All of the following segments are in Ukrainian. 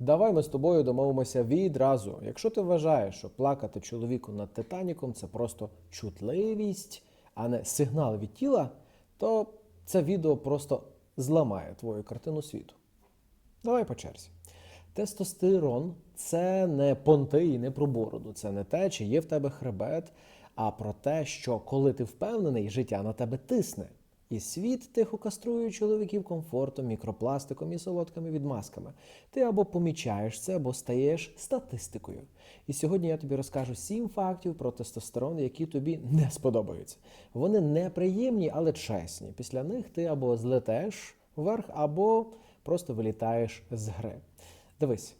Давай ми з тобою домовимося відразу. Якщо ти вважаєш, що плакати чоловіку над Титаніком це просто чутливість, а не сигнал від тіла, то це відео просто зламає твою картину світу. Давай по черзі. Тестостерон це не понти і не про бороду. Це не те, чи є в тебе хребет, а про те, що коли ти впевнений, життя на тебе тисне. І світ тихо каструє чоловіків комфортом, мікропластиком і солодкими відмазками. Ти або помічаєш це, або стаєш статистикою. І сьогодні я тобі розкажу сім фактів про тестостерон, які тобі не сподобаються. Вони неприємні, але чесні. Після них ти або злетеш вверх, або просто вилітаєш з гри. Дивись.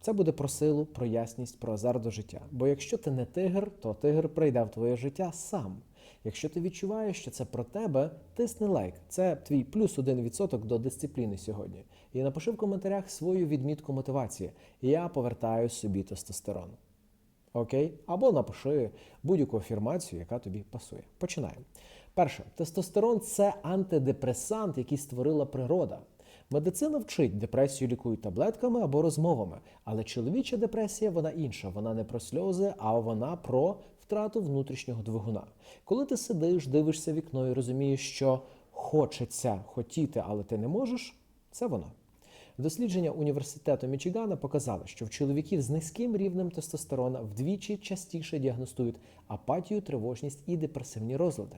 Це буде про силу, про ясність, про азарт до життя. Бо якщо ти не тигр, то тигр прийде в твоє життя сам. Якщо ти відчуваєш, що це про тебе, тисни лайк. Це твій плюс один відсоток до дисципліни сьогодні. І напиши в коментарях свою відмітку мотивації. Я повертаю собі тестостерон. Окей? Або напиши будь-яку афірмацію, яка тобі пасує. Починаємо. Перше, тестостерон це антидепресант, який створила природа. Медицина вчить, депресію лікують таблетками або розмовами, але чоловіча депресія вона інша. Вона не про сльози, а вона про втрату внутрішнього двигуна. Коли ти сидиш, дивишся вікно і розумієш, що хочеться хотіти, але ти не можеш, це воно. Дослідження університету Мічигана показали, що в чоловіків з низьким рівнем тестостерона вдвічі частіше діагностують апатію, тривожність і депресивні розлади.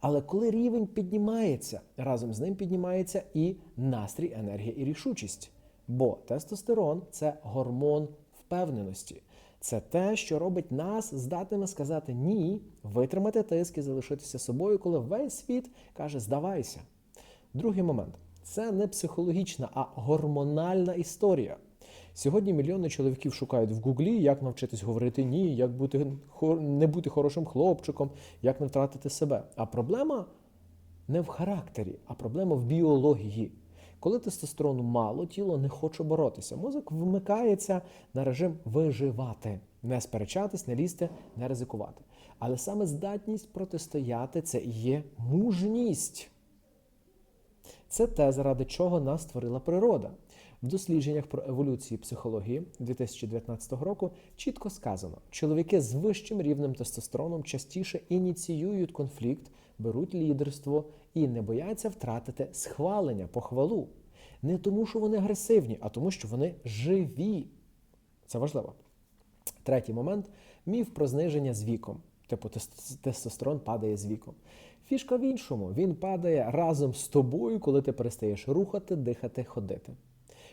Але коли рівень піднімається, разом з ним піднімається і настрій, енергія і рішучість. Бо тестостерон це гормон впевненості. Це те, що робить нас здатними сказати ні, витримати тиск і залишитися собою, коли весь світ каже здавайся. Другий момент це не психологічна, а гормональна історія. Сьогодні мільйони чоловіків шукають в Гуглі, як навчитись говорити ні, як бути не бути хорошим хлопчиком, як не втратити себе. А проблема не в характері, а проблема в біології. Коли тестостерону мало, тіло не хоче боротися. Мозок вмикається на режим виживати, не сперечатись, не лізти, не ризикувати. Але саме здатність протистояти це і є мужність. Це те, заради чого нас створила природа. В дослідженнях про еволюцію психології 2019 року чітко сказано, чоловіки з вищим рівнем тестостероном частіше ініціюють конфлікт, беруть лідерство і не бояться втратити схвалення, похвалу. Не тому, що вони агресивні, а тому, що вони живі. Це важливо. Третій момент міф про зниження з віком. Типу, тестостерон падає з віком. Фішка в іншому. Він падає разом з тобою, коли ти перестаєш рухати, дихати, ходити.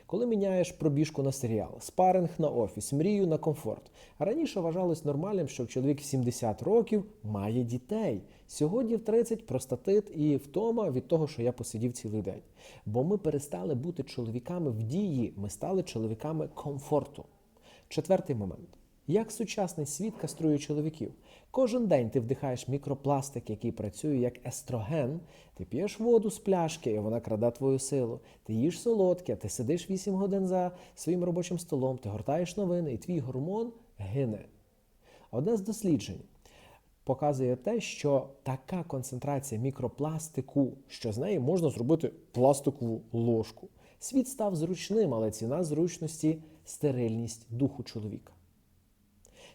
Коли міняєш пробіжку на серіал, спаринг на офіс, мрію на комфорт. Раніше вважалось нормальним, що чоловік в 70 років має дітей. Сьогодні в 30 простатит і втома від того, що я посидів цілий день. Бо ми перестали бути чоловіками в дії, ми стали чоловіками комфорту. Четвертий момент. Як сучасний світ каструє чоловіків? Кожен день ти вдихаєш мікропластик, який працює як естроген. Ти п'єш воду з пляшки, і вона краде твою силу. Ти їш солодке, ти сидиш 8 годин за своїм робочим столом, ти гортаєш новини, і твій гормон гине. Одне з досліджень показує те, що така концентрація мікропластику, що з неї можна зробити пластикову ложку. Світ став зручним, але ціна зручності стерильність духу чоловіка.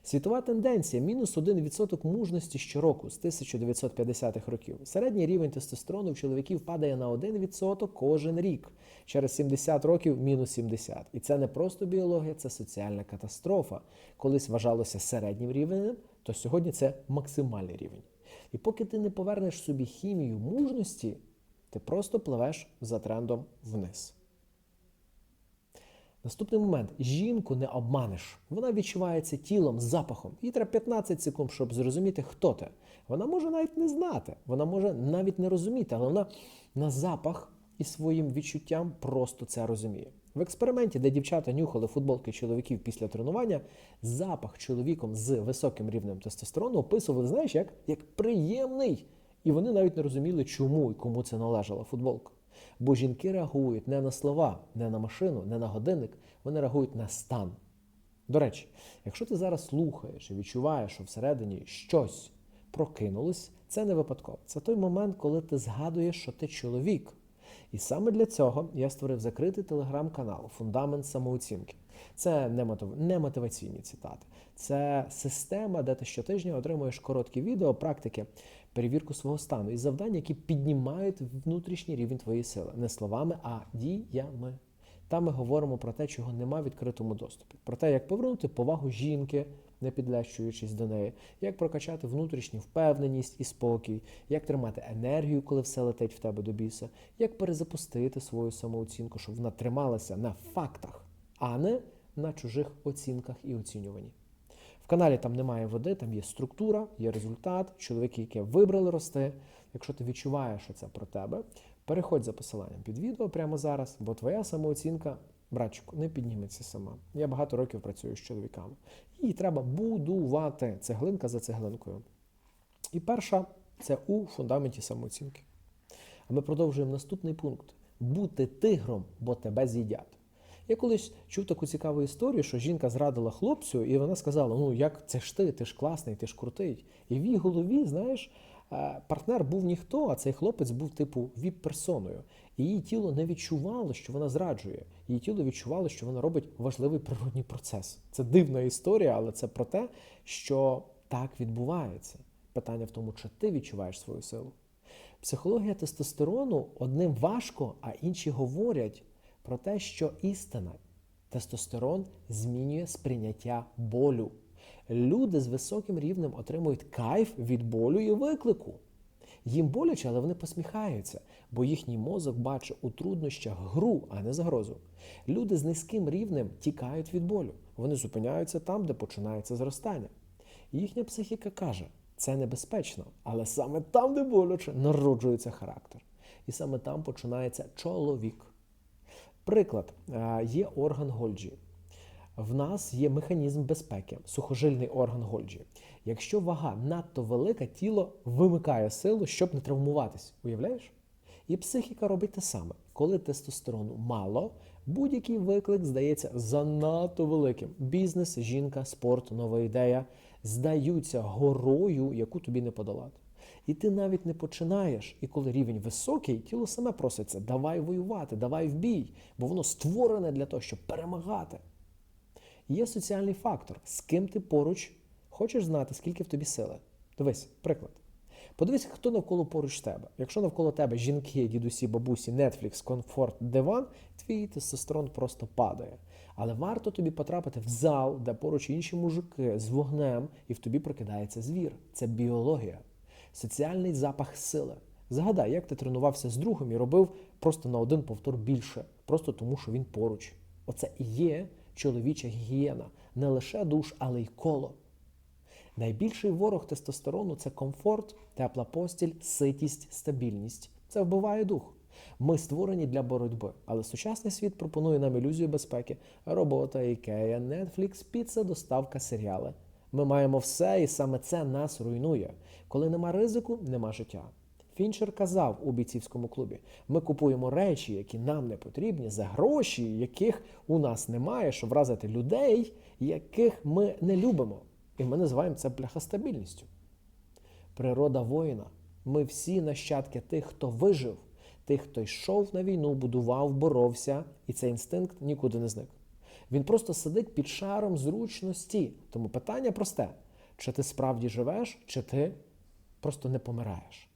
Світова тенденція мінус 1% мужності щороку з 1950-х років. Середній рівень тестостерону в чоловіків падає на 1% кожен рік. Через 70 років мінус 70. І це не просто біологія, це соціальна катастрофа. Колись вважалося середнім рівнем, то сьогодні це максимальний рівень. І поки ти не повернеш собі хімію мужності, ти просто пливеш за трендом вниз. Наступний момент. Жінку не обманеш. Вона відчувається тілом, запахом. Їй треба 15 секунд, щоб зрозуміти, хто ти. Вона може навіть не знати, вона може навіть не розуміти, але вона на запах і своїм відчуттям просто це розуміє. В експерименті, де дівчата нюхали футболки чоловіків після тренування, запах чоловіком з високим рівнем тестостерону описували, знаєш, як, як приємний. І вони навіть не розуміли, чому і кому це належала футболка. Бо жінки реагують не на слова, не на машину, не на годинник, вони реагують на стан. До речі, якщо ти зараз слухаєш і відчуваєш, що всередині щось прокинулось, це не випадково. Це той момент, коли ти згадуєш, що ти чоловік. І саме для цього я створив закритий телеграм-канал Фундамент самооцінки. Це не, мотив... мотиваційні цитати, це система, де ти щотижня отримуєш короткі відео, практики, перевірку свого стану і завдання, які піднімають внутрішній рівень твоєї сили, не словами, а діями. Там ми говоримо про те, чого нема в відкритому доступі, про те, як повернути повагу жінки, не підлещуючись до неї, як прокачати внутрішню впевненість і спокій, як тримати енергію, коли все летить в тебе до біса, як перезапустити свою самооцінку, щоб вона трималася на фактах, а не на чужих оцінках і оцінюванні. В каналі там немає води, там є структура, є результат, чоловіки, які вибрали рости. Якщо ти відчуваєш, що це про тебе, переходь за посиланням під відео прямо зараз, бо твоя самооцінка, братчику, не підніметься сама. Я багато років працюю з чоловіками. Її треба будувати цеглинка за цеглинкою. І перша це у фундаменті самооцінки. А ми продовжуємо наступний пункт: бути тигром, бо тебе з'їдять. Я колись чув таку цікаву історію, що жінка зрадила хлопцю, і вона сказала: Ну, як це ж ти, ти ж класний, ти ж крутий. І в її голові, знаєш, е, партнер був ніхто, а цей хлопець був типу віп-персоною. І її тіло не відчувало, що вона зраджує. Її тіло відчувало, що вона робить важливий природній процес. Це дивна історія, але це про те, що так відбувається. Питання в тому, чи ти відчуваєш свою силу. Психологія тестостерону одним важко, а інші говорять про те, що істина тестостерон змінює сприйняття болю. Люди з високим рівнем отримують кайф від болю і виклику. Їм боляче, але вони посміхаються, бо їхній мозок бачить у труднощах гру, а не загрозу. Люди з низьким рівнем тікають від болю. Вони зупиняються там, де починається зростання. Їхня психіка каже, це небезпечно, але саме там, де боляче, народжується характер. І саме там починається чоловік. Приклад, е, є орган Гольджі. В нас є механізм безпеки, сухожильний орган Гольджі. Якщо вага надто велика, тіло вимикає силу, щоб не травмуватись. Уявляєш? І психіка робить те саме. Коли тестостерону мало, будь-який виклик здається занадто великим. Бізнес, жінка, спорт, нова ідея здаються горою, яку тобі не подолати. І ти навіть не починаєш. І коли рівень високий, тіло саме проситься: давай воювати, давай в бій, бо воно створене для того, щоб перемагати. Є соціальний фактор, з ким ти поруч хочеш знати, скільки в тобі сили. Дивись, приклад. Подивись, хто навколо поруч тебе. Якщо навколо тебе жінки, дідусі, бабусі, Netflix, комфорт, диван, твій тестостерон просто падає. Але варто тобі потрапити в зал, де поруч інші мужики з вогнем, і в тобі прокидається звір. Це біологія, соціальний запах сили. Згадай, як ти тренувався з другом і робив просто на один повтор більше, просто тому, що він поруч. Оце і є чоловіча гігієна, не лише душ, але й коло. Найбільший ворог тестостерону це комфорт, тепла постіль, ситість, стабільність. Це вбиває дух. Ми створені для боротьби, але сучасний світ пропонує нам ілюзію безпеки: робота, ікея, Netflix, піца, доставка, серіали. Ми маємо все, і саме це нас руйнує. Коли нема ризику, нема життя. Фінчер казав у бійцівському клубі: ми купуємо речі, які нам не потрібні, за гроші, яких у нас немає, щоб вразити людей, яких ми не любимо. І ми називаємо це бляхостабільністю. Природа воїна. Ми всі нащадки тих, хто вижив, тих, хто йшов на війну, будував, боровся, і цей інстинкт нікуди не зник. Він просто сидить під шаром зручності. Тому питання просте: чи ти справді живеш, чи ти просто не помираєш.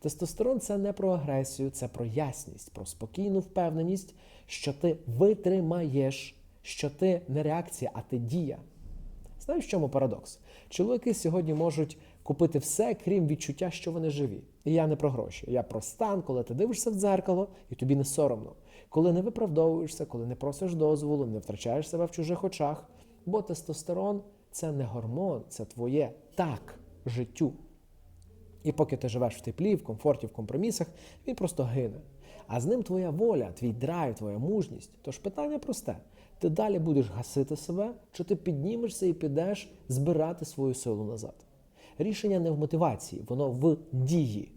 Тестостерон це не про агресію, це про ясність, про спокійну впевненість, що ти витримаєш, що ти не реакція, а ти дія. Знаєш, в чому парадокс? Чоловіки сьогодні можуть купити все, крім відчуття, що вони живі. І я не про гроші. Я про стан, коли ти дивишся в дзеркало і тобі не соромно. Коли не виправдовуєшся, коли не просиш дозволу, не втрачаєш себе в чужих очах. Бо тестостерон це не гормон, це твоє так життю. І поки ти живеш в теплі, в комфорті, в компромісах, він просто гине. А з ним твоя воля, твій драйв, твоя мужність. Тож питання просте: ти далі будеш гасити себе, чи ти піднімешся і підеш збирати свою силу назад? Рішення не в мотивації, воно в дії.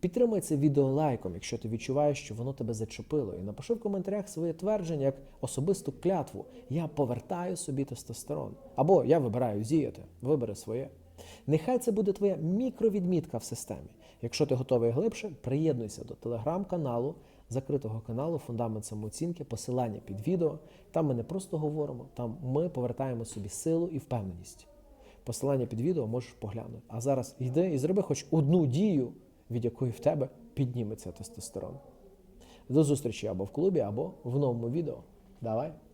Підтримай це відео лайком, якщо ти відчуваєш, що воно тебе зачепило. І напиши в коментарях своє твердження як особисту клятву. Я повертаю собі тестостерон. Або я вибираю зіяти, вибери своє. Нехай це буде твоя мікровідмітка в системі. Якщо ти готовий глибше, приєднуйся до телеграм-каналу, закритого каналу Фундамент самооцінки, посилання під відео. Там ми не просто говоримо, там ми повертаємо собі силу і впевненість. Посилання під відео можеш поглянути. А зараз йди і зроби хоч одну дію, від якої в тебе підніметься тестостерон. До зустрічі або в клубі, або в новому відео. Давай!